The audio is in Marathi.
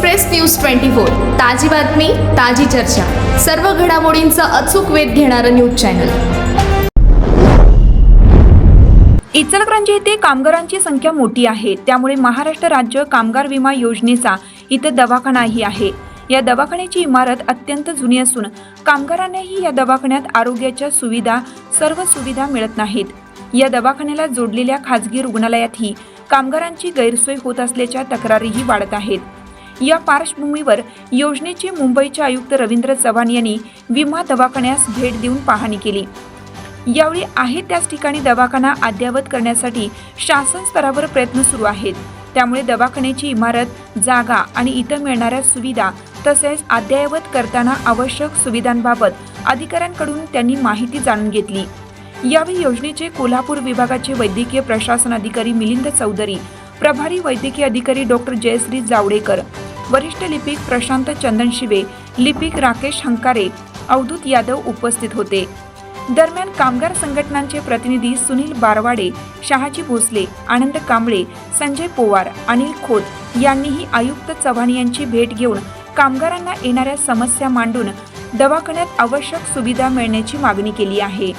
एक्सप्रेस न्यूज ट्वेंटी फोर ताजी बातमी ताजी चर्चा. सर्व घडामोडींचा अचूक वेध घेणारं न्यूज चॅनल. इचलकरंजी येथे कामगारांची संख्या मोठी आहे. त्यामुळे महाराष्ट्र राज्य कामगार विमा योजनेचा इथं दवाखानाही आहे. या दवाखान्याची इमारत अत्यंत जुनी असून कामगारांनाही या दवाखान्यात आरोग्याच्या सुविधा सर्व सुविधा मिळत नाहीत. या दवाखान्याला जोडलेल्या खाजगी रुग्णालयातही कामगारांची गैरसोय होत असल्याच्या तक्रारीही वाढत आहेत. या पार्श्वभूमीवर योजनेचे मुंबईचे आयुक्त रवींद्र चव्हाण यांनी विमा दवाखान्यास भेट देऊन पाहणी केली. यावेळी आहे त्याच ठिकाणी दवाखाना अद्ययावत करण्यासाठी शासन स्तरावर प्रयत्न सुरू आहेत. त्यामुळे दवाखान्याची इमारत जागा आणि इतर मिळणाऱ्या सुविधा तसेच अद्ययावत करताना आवश्यक सुविधांबाबत अधिकाऱ्यांकडून त्यांनी माहिती जाणून घेतली. यावेळी योजनेचे कोल्हापूर विभागाचे वैद्यकीय प्रशासन अधिकारी मिलिंद चौधरी प्रभारी वैद्यकीय अधिकारी डॉक्टर जयश्री जावडेकर वरिष्ठ लिपिक प्रशांत चंदनशिवे लिपिक राकेश हंकारे अवधूत यादव उपस्थित होते. दरम्यान कामगार संघटनांचे प्रतिनिधी सुनील बारवाडे शहाजी भोसले आनंद कांबळे संजय पोवार अनिल खोत यांनीही आयुक्त चव्हाण यांची भेट घेऊन कामगारांना येणाऱ्या समस्या मांडून दवाखान्यात आवश्यक सुविधा मिळण्याची मागणी केली आहे.